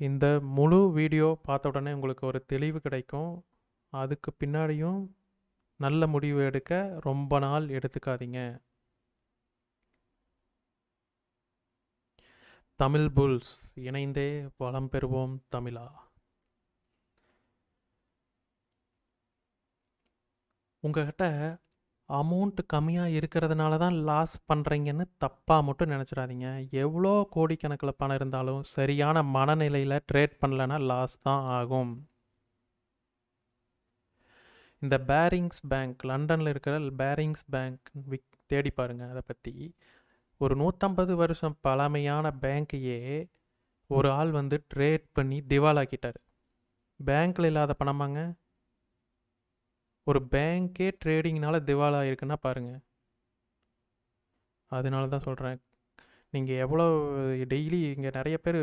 இந்த முழு வீடியோ பார்த்த உடனே உங்களுக்கு ஒரு தெளிவு கிடைக்கும். அதுக்கு பின்னாடியும் நல்ல முடிவு எடுக்க ரொம்ப நாள் எடுத்துக்காதீங்க. தமிழ் புல்ஸ் இணைந்தே வளம் பெறுவோம் தமிழா! உங்ககிட்ட அமௌண்ட் கம்மியாக இருக்கிறதுனால தான் லாஸ் பண்ணுறீங்கன்னு தப்பாக மட்டும் நினச்சிடாதீங்க எவ்வளோ கோடிக்கணக்கில் பணம் இருந்தாலும் சரியான மனநிலையில் ட்ரேட் பண்ணலன்னா லாஸ் தான் ஆகும். இந்த பேரிங்ஸ் பேங்க் லண்டனில் இருக்கிற பேரிங்ஸ் பேங்க் விக் தேடி பாருங்கள் அதை பற்றி ஒரு 150 வருஷம் பழமையான பேங்க்கையே ஒரு ஆள் வந்து ட்ரேட் பண்ணி திவாலாக்கிட்டார் பேங்க்கில் இல்லாத பணமாங்க? ஒரு பேங்க்கே ட்ரேடிங்னால திவாலாயிருக்குன்னா பாருங்கள் அதனால தான் சொல்கிறேன் நீங்கள் எவ்வளோ டெய்லி இங்கே நிறைய பேர்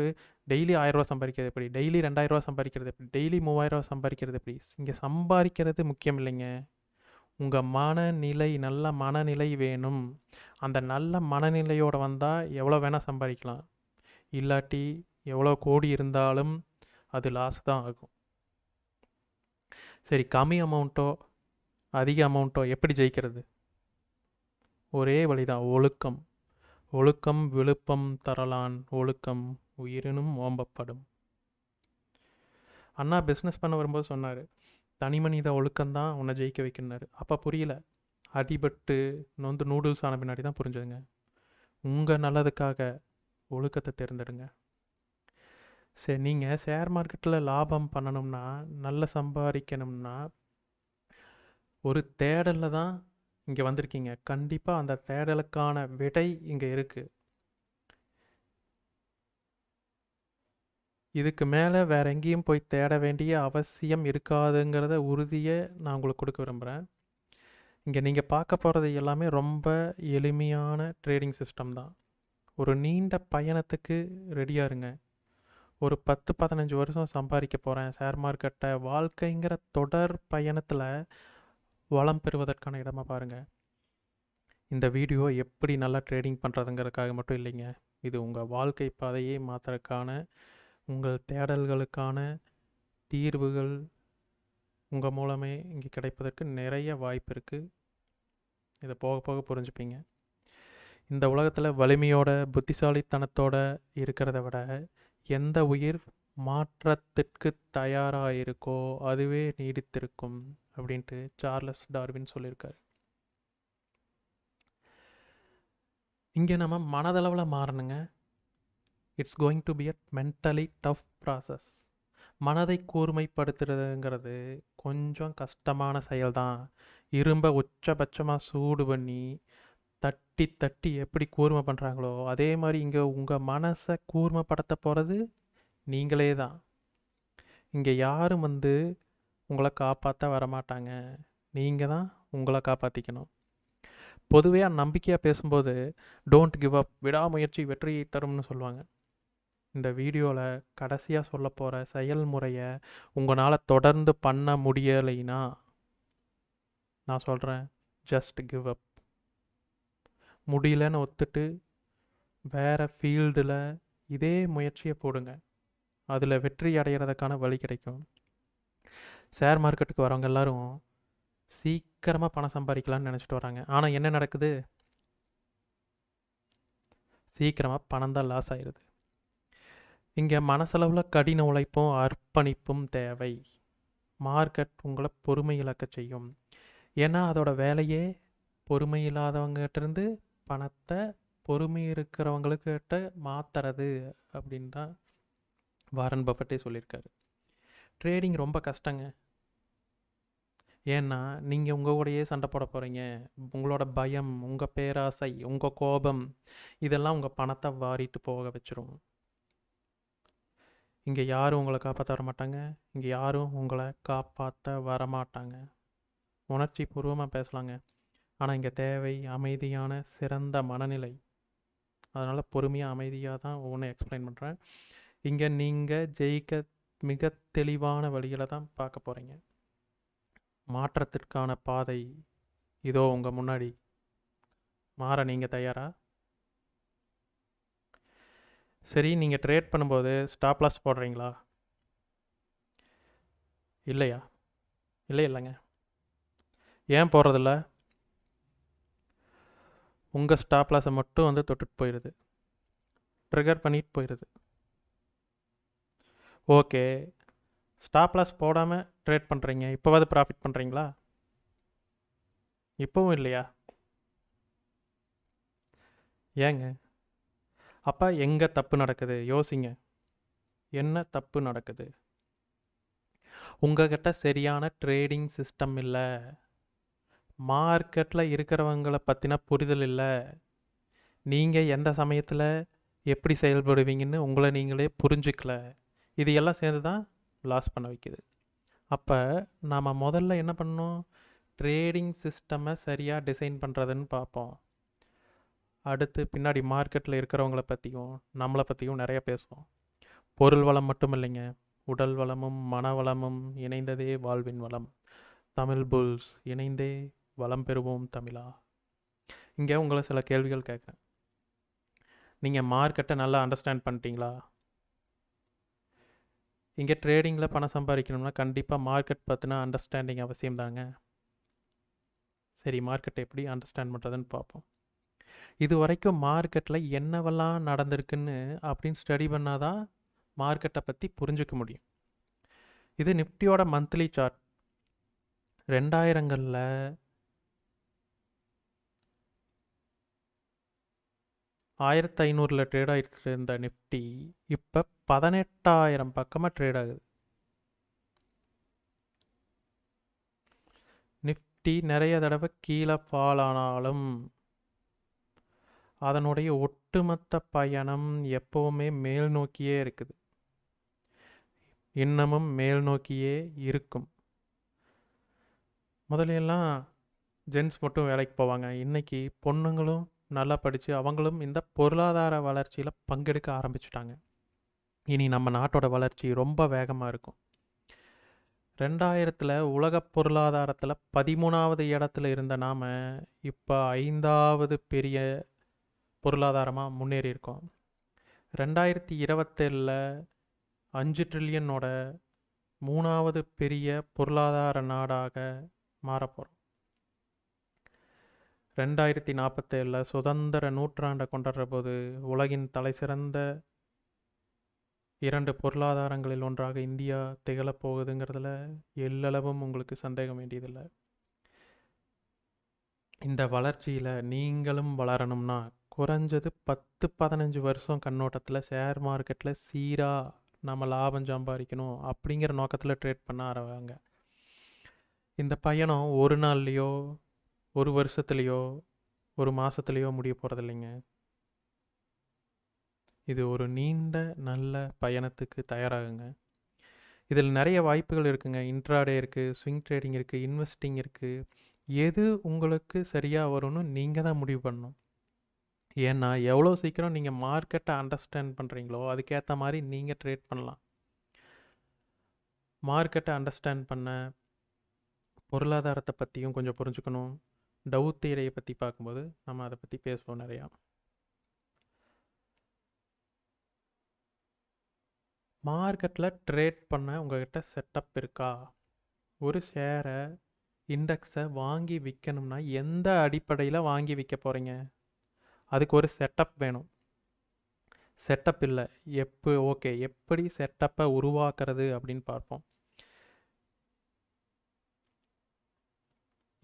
டெய்லி ஆயிரரூவா சம்பாதிக்கிறது எப்படி? டெய்லி ரெண்டாயிரரூவா சம்பாதிக்கிறது எப்படி? டெய்லி மூவாயிரரூவா சம்பாதிக்கிறது எப்படி? இங்கே சம்பாதிக்கிறது முக்கியம் இல்லைங்க. உங்கள் மனநிலை நல்ல மனநிலை வேணும். அந்த நல்ல மனநிலையோடு வந்தால் எவ்வளோ வேணால் சம்பாதிக்கலாம் இல்லாட்டி எவ்வளோ கோடி இருந்தாலும் அது லாஸ் தான் ஆகும். சரி கம்மி அமௌண்ட்டோ, அதிக அமௌண்ட்டோ எப்படி ஜெயிக்கிறது? ஒரே வழிதான் ஒழுக்கம். ஒழுக்கம் விழுப்பம் தரலான் ஒழுக்கம் உயிரினும் ஓம்பப்படும். அண்ணா பிஸ்னஸ் பண்ண வரும்போது சொன்னார் தனிமனித ஒழுக்கம் தான் உன்னை ஜெயிக்க வைக்கினார் அப்போ புரியல. அடிபட்டு நொந்து நூடுல்ஸ் ஆன பின்னாடி தான் புரிஞ்சதுங்க. உங்கள் நல்லதுக்காக ஒழுக்கத்தை தேர்ந்தெடுங்க. சரி நீங்கள் ஷேர் மார்க்கெட்டில் லாபம் பண்ணணும்னா, நல்ல சம்பாதிக்கணும்னா ஒரு தேடலில் தான் இங்கே வந்திருக்கீங்க. கண்டிப்பாக அந்த தேடலுக்கான விடை இங்கே இருக்குது இதுக்கு மேலே வேற எங்கேயும் போய் தேட வேண்டிய அவசியம் இருக்காதுங்கிறத உறுதியை நான் உங்களுக்கு கொடுக்க விரும்புகிறேன் இங்கே நீங்கள் பார்க்க போகிறது எல்லாமே ரொம்ப எளிமையான ட்ரேடிங் சிஸ்டம் தான். ஒரு நீண்ட பயணத்துக்கு ரெடியாக இருங்க. ஒரு 10, 15 வருஷம் சம்பாதிக்க போகிறேன் ஷேர் மார்க்கெட்டை வாழ்க்கைங்கிற தொடர் பயணத்தில் வளம் பெறுவதற்கான இடமாக பாருங்கள் இந்த வீடியோ எப்படி நல்லா ட்ரேடிங் பண்ணுறதுங்கிறதுக்காக மட்டும் இல்லைங்க. இது உங்கள் வாழ்க்கை பாதையை மாற்றுறதுக்கான உங்கள் தேடல்களுக்கான தீர்வுகள் உங்கள் மூலமே இங்கே கிடைப்பதற்கு நிறைய வாய்ப்பு இருக்குது இதை போக போக புரிஞ்சுப்பீங்க. இந்த உலகத்தில் வலிமையோட, புத்திசாலித்தனத்தோட இருக்கிறத விட, எந்த உயிர் மாற்றத்திற்கு தயாராக இருக்கோ அதுவே நீடித்திருக்கும் அப்படின்ட்டு சார்லஸ் டார்வின் சொல்லியிருக்காரு. இங்கே நம்ம மனதளவில் மாறணுங்க. It's going to be a mentally tough process. மனதை கூர்மைப்படுத்துறதுங்கிறது கொஞ்சம் கஷ்டமான செயல் தான். உச்சபட்சமாக சூடு பண்ணி, தட்டி தட்டி எப்படி கூர்மை பண்ணுறாங்களோ அதே மாதிரி இங்கே உங்கள் மனசை கூர்மைப்படுத்த போகிறது நீங்களே தான். இங்கே யாரும் வந்து உங்களை காப்பாற்ற வரமாட்டாங்க. நீங்கள் தான் உங்களை காப்பாற்றிக்கணும் பொதுவையா நம்பிக்கையாக பேசும்போது, டோன்ட் கிவ் அப் விடாமுயற்சி வெற்றியை தரும்னு சொல்லுவாங்க. இந்த வீடியோவில் கடைசியாக சொல்ல சொல்லப்போற செயல்முறையை உங்களால் தொடர்ந்து பண்ண முடியலைனா, நான் சொல்கிறேன் ஜஸ்ட் கிவ் அப். முடியலன்னு ஒத்துட்டு, வேறு ஃபீல்டில் இதே முயற்சியை போடுங்க. அதில் வெற்றி அடைகிறதுக்கான வழி கிடைக்கும். ஷேர் மார்க்கெட்டுக்கு வரவங்க எல்லாரும் சீக்கிரமாக பணம் சம்பாதிக்கலாம்னு நினச்சிட்டு வராங்க. ஆனால் என்ன நடக்குது? சீக்கிரமாக பணம் தான் லாஸ் ஆயிடுது இங்கே மனசளவில் கடின உழைப்பும், அர்ப்பணிப்பும் தேவை. மார்க்கெட் உங்களை பொறுமை இழக்க செய்யும். ஏன்னா அதோட வேலையே பொறுமை இல்லாதவங்ககிட்டருந்து பணத்தை பொறுமை இருக்கிறவங்களுக்கிட்ட மாத்துறது அப்படின் தான் வாரன் பஃபட்டே சொல்லியிருக்காரு. ட்ரேடிங் ரொம்ப கஷ்டங்க. ஏன்னா, நீங்கள் உங்கள் கூடயே சண்டை போட போகிறீங்க உங்களோட பயம், உங்கள் பேராசை, உங்கள் கோபம் இதெல்லாம் உங்கள் பணத்தை வாரிட்டு போக வச்சுரும். இங்கே யாரும் உங்களை காப்பாற்ற வர வரமாட்டாங்க. இங்கே யாரும் உங்களை காப்பாற்ற வரமாட்டாங்க. உணர்ச்சி பூர்வமாக பேசலாங்க. ஆனால் இங்கே தேவை அமைதியான சிறந்த மனநிலை. அதனால் பொறுமையாக அமைதியாக தான் ஒவ்வொன்னும் எக்ஸ்பிளைன் பண்ணுறேன் இங்கே நீங்கள் ஜெயிக்க மிக தெளிவான வழியில் தான் பார்க்க போகிறீங்க மாற்றத்திற்கான பாதை இதோ உங்கள் முன்னாடி. மாற நீங்கள் தயாரா? சரி நீங்கள் ட்ரேட் பண்ணும்போது ஸ்டாப் லாஸ் போடுறீங்களா? இல்லையா? இல்லை இல்லைங்க. ஏன் போடுறதில்ல? உங்கள் ஸ்டாப் லாஸை மட்டும் வந்து தொட்டுட்டு போயிடுது ட்ரிகர் பண்ணிட்டு போயிடுது ஓகே. ஸ்டாப் லாஸ் போடாமல் ட்ரேட் பண்ணுறீங்க இப்போவாது ப்ராஃபிட் பண்ணுறீங்களா இப்போவும் இல்லையா? ஏங்க அப்போ எங்கே தப்பு நடக்குது? யோசிங்க. என்ன தப்பு நடக்குது? உங்ககிட்ட சரியான ட்ரேடிங் சிஸ்டம் இல்லை. மார்க்கெட்டில் இருக்கிறவங்கள பற்றின புரிதல் இல்லை. நீங்கள் எந்த சமயத்தில் எப்படி செயல்படுவீங்கன்னு உங்களை நீங்களே புரிஞ்சுக்கல. இது எல்லாம் சேர்ந்து தான் லாஸ் பண்ண வைக்குது. அப்போ நாம் முதல்ல என்ன பண்ணணும்? ட்ரேடிங் சிஸ்டமை சரியாக டிசைன் பண்ணுறதுன்னு பார்ப்போம். அடுத்து பின்னாடி மார்க்கெட்டில் இருக்கிறவங்கள பற்றியும் நம்மளை பற்றியும் நிறைய பேசுவோம். பொருள் வளம் மட்டும் இல்லைங்க. உடல் வளமும் மன வளமும் இணைந்ததே வாழ்வின் வளம். தமிழ் புல்ஸ் இணைந்தே வளம் பெறுவோம் தமிழா? இங்கே உங்களை சில கேள்விகள் கேட்குறேன். நீங்கள் மார்க்கெட்டை நல்லா அண்டர்ஸ்டாண்ட் பண்ணிட்டீங்களா? இங்கே ட்ரேடிங்கில் பணம் சம்பாதிக்கணும்னா கண்டிப்பாக மார்க்கெட் பற்றின அண்டர்ஸ்டாண்டிங் அவசியம் தாங்க சரி மார்க்கெட்டை எப்படி அண்டர்ஸ்டாண்ட் பண்ணுறதுன்னு பார்ப்போம் இது வரைக்கும் மார்க்கெட்டில் என்னவெல்லாம் நடந்திருக்குன்னு அப்படின்னு ஸ்டடி பண்ணால் தான் மார்க்கெட்டை பற்றி புரிஞ்சுக்க முடியும். இது நிஃப்டியோட மந்த்லி சார்ட் ரெண்டாயிரங்களில் ஆயிரத்தி ஐநூறில் ட்ரேட் ஆகிட்டு இருந்த நிஃப்டி இப்போ பதினெட்டாயிரம் பக்கமாக ட்ரேட் ஆகுது. நிஃப்டி நிறைய தடவை கீழே ஃபால் ஆனாலும் அதனுடைய ஒட்டுமொத்த பயணம் எப்போவுமே மேல் நோக்கியே இருக்குது. இன்னமும் மேல் நோக்கியே இருக்கும். முதலையெல்லாம் ஜென்ஸ் மட்டும் வேலைக்கு போவாங்க. இன்றைக்கி பொண்ணுங்களும் நல்லா படித்து அவங்களும் இந்த பொருளாதார வளர்ச்சியில் பங்கெடுக்க ஆரம்பிச்சிட்டாங்க. இனி நம்ம நாட்டோட வளர்ச்சி ரொம்ப வேகமாக இருக்கும். ரெண்டாயிரத்தில் உலக பொருளாதாரத்தில் பதிமூணாவது இடத்துல இருந்த நாம் இப்போ ஐந்தாவது பெரிய பொருளாதாரமாக முன்னேறி இருக்கோம். ரெண்டாயிரத்தி இருபத்தேழில் அஞ்சு ட்ரில்லியனோட மூணாவது பெரிய பொருளாதார நாடாக மாறப்போகிறோம் ரெண்டாயிரத்தி நாற்பத்தேழில் சுதந்திர நூற்றாண்டை கொண்டாடுற போது உலகின் தலைசிறந்த இரண்டு பொருளாதாரங்களில் ஒன்றாக இந்தியா திகழப்போகுதுங்கிறதுல எல்லளவும் உங்களுக்கு சந்தேகம் வேண்டியதில்லை. இந்த வளர்ச்சியில் நீங்களும் வளரணும்னா குறைஞ்சது பத்து பதினஞ்சு வருஷம் கண்ணோட்டத்தில் ஷேர் மார்க்கெட்டில் சீராக நம்ம லாபம் சம்பாதிக்கணும் அப்படிங்கிற நோக்கத்தில் ட்ரேட் பண்ண ஆரம்பிங்க இந்த பயணம் ஒரு நாள்லேயோ ஒரு வருஷத்துலேயோ ஒரு மாதத்துலேயோ முடிய போகிறதில்லைங்க இது ஒரு நீண்ட நல்ல பயணத்துக்கு தயாராகுங்க. இதில் நிறைய வாய்ப்புகள் இருக்குங்க. இன்ட்ராடே இருக்குது ஸ்விங் ட்ரேடிங் இருக்குது இன்வெஸ்டிங் இருக்குது எது உங்களுக்கு சரியாக வரும்னு நீங்கள் தான் முடிவு பண்ணணும். ஏன்னா எவ்வளோ சீக்கிரம் நீங்கள் மார்க்கெட்டை அண்டர்ஸ்டாண்ட் பண்ணுறீங்களோ அதுக்கேற்ற மாதிரி நீங்கள் ட்ரேட் பண்ணலாம். மார்க்கெட்டை அண்டர்ஸ்டாண்ட் பண்ண பொருளாதாரத்தை பற்றியும் கொஞ்சம் புரிஞ்சுக்கணும். டவு பற்றி பார்க்கும்போது நம்ம அதை பற்றி பேசுவோம் நிறையா. மார்க்கெட்டில் ட்ரேட் பண்ண உங்கள்கிட்ட செட்டப் இருக்கா? ஒரு ஷேரை இண்டெக்ஸை வாங்கி விற்கணும்னா எந்த அடிப்படையில் வாங்கி விற்க போகிறீங்க அதுக்கு ஒரு செட்டப் வேணும். செட்டப் இல்லை. எப்போ ஓகே எப்படி செட்டப்பை உருவாக்குறது அப்படின்னு பார்ப்போம்.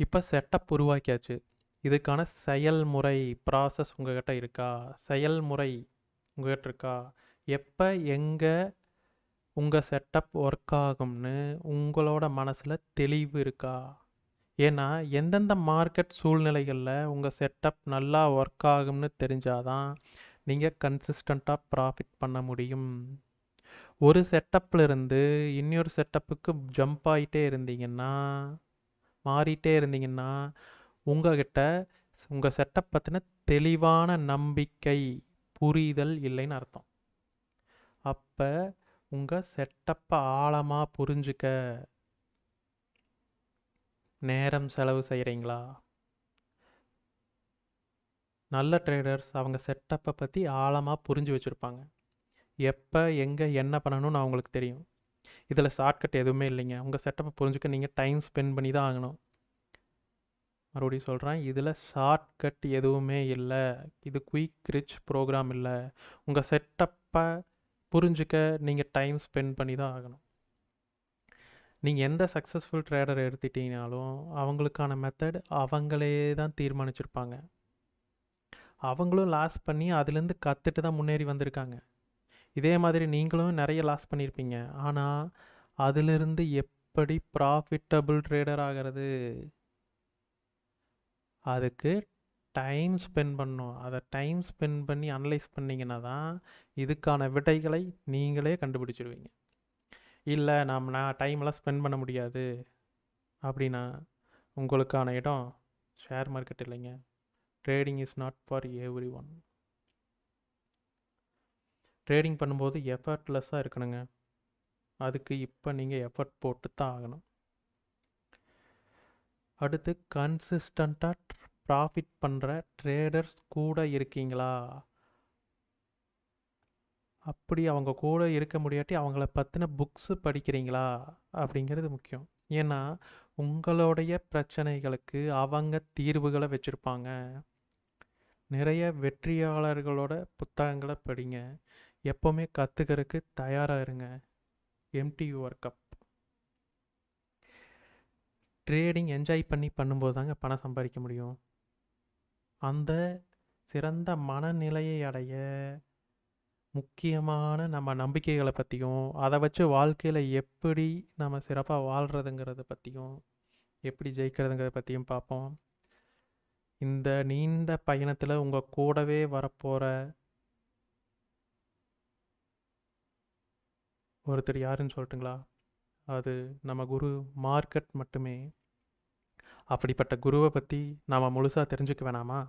இப்போ செட்டப் உருவாக்கியாச்சு. இதுக்கான செயல்முறை ப்ராசஸ் உங்கள்கிட்ட இருக்கா? செயல்முறை உங்ககிட்ட இருக்கா? எப்போ எங்கே உங்கள் செட்டப் ஒர்க் ஆகும்னு உங்களோட மனசில் தெளிவு இருக்கா? ஏன்னா எந்தெந்த மார்க்கெட் சூழ்நிலைகளில் உங்கள் செட்டப் நல்லா ஒர்க் ஆகும்னு தெரிஞ்சாதான் நீங்கள் கன்சிஸ்டண்ட்டாக ப்ராஃபிட் பண்ண முடியும். ஒரு செட்டப்பில் இருந்து இன்னொரு செட்டப்புக்கு ஜம்ப் ஆகிட்டே இருந்தீங்கன்னா மாறிட்டே இருந்தீங்கன்னா உங்ககிட்ட உங்கள் செட்டப் பற்றின தெளிவான நம்பிக்கை புரிதல் இல்லைன்னு அர்த்தம். அப்போ உங்கள் செட்டப்பை ஆழமாக புரிஞ்சுக்க நேரம் செலவு செய்கிறீங்களா நல்ல ட்ரேடர்ஸ் அவங்க செட்டப்பை பற்றி ஆழமாக புரிஞ்சு வச்சுருப்பாங்க. எப்போ எங்கே என்ன பண்ணணும்னு அவங்களுக்கு தெரியும். இதில் ஷார்ட்கட் எதுவுமே இல்லைங்க. உங்கள் செட்டப்பை புரிஞ்சுக்க நீங்கள் டைம் ஸ்பெண்ட் பண்ணி தான் ஆகணும். மறுபடியும் சொல்கிறேன் இதில் ஷார்ட்கட் எதுவுமே இல்லை. இது குயிக் ரிச் ப்ரோக்ராம் இல்லை. உங்கள் செட்டப்பை புரிஞ்சுக்க நீங்கள் டைம் ஸ்பெண்ட் பண்ணி தான் ஆகணும். நீங்கள் எந்த சக்ஸஸ்ஃபுல் ட்ரேடர் எடுத்துட்டீங்கனாலும் அவங்களுக்கான மெத்தட் அவங்களே தான் தீர்மானிச்சிருப்பாங்க. அவங்களும் லாஸ் பண்ணி அதுலேருந்து கற்றுட்டு தான் முன்னேறி வந்திருக்காங்க. இதே மாதிரி நீங்களும் நிறைய லாஸ் பண்ணியிருப்பீங்க. ஆனால் அதிலிருந்து எப்படி ப்ராஃபிட்டபிள் ட்ரேடர் ஆகிறது? அதுக்கு டைம் ஸ்பெண்ட் பண்ணணும். அதை டைம் ஸ்பெண்ட் பண்ணி அனலைஸ் பண்ணிங்கன்னா தான் இதுக்கான விடைகளை நீங்களே கண்டுபிடிச்சிடுவீங்க. இல்லை நாம் நான் டைமெல்லாம் ஸ்பெண்ட் பண்ண முடியாது அப்படின்னா உங்களுக்கான இடம் ஷேர் மார்க்கெட் இல்லைங்க. Trading is not for everyone trading பண்ணும்போது எஃபர்ட்லெஸ்ஸாக இருக்கணுங்க. அதுக்கு இப்போ நீங்கள் எஃபர்ட் போட்டு தான் ஆகணும். அடுத்து கன்சிஸ்டண்ட்டாக ப்ராஃபிட் பண்ணுற ட்ரேடர்ஸ் கூட இருக்கீங்களா? அப்படி அவங்க கூட இருக்க முடியாட்டி அவங்கள பற்றின புக்ஸு படிக்கிறீங்களா? அப்படிங்கிறது முக்கியம். ஏன்னா உங்களுடைய பிரச்சனைகளுக்கு அவங்க தீர்வுகளை வச்சுருப்பாங்க. நிறைய வெற்றியாளர்களோட புத்தகங்களை படிங்க. எப்போவுமே கற்றுக்கிறதுக்கு தயாராக இருங்க. Empty your cup trading enjoy பண்ணி பண்ணும்போது தாங்க பணம் சம்பாதிக்க முடியும். அந்த சிறந்த மனநிலையை அடைய முக்கியமான நம்ம நம்பிக்கைகளை பற்றியும் அதை வச்சு வாழ்க்கையில் எப்படி நம்ம சிறப்பாக வாழ்கிறதுங்கிறத பற்றியும் எப்படி ஜெயிக்கிறதுங்கிறத பற்றியும் பார்ப்போம். இந்த நீண்ட பயணத்தில் உங்கள் கூடவே வரப்போகிற ஒருத்தர் யாருன்னு சொல்லட்டுங்களா? அது நம்ம குரு மார்க்கெட் மட்டுமே. அப்படிப்பட்ட குருவை பற்றி நாம் முழுசாக தெரிஞ்சுக்க வேணாமா?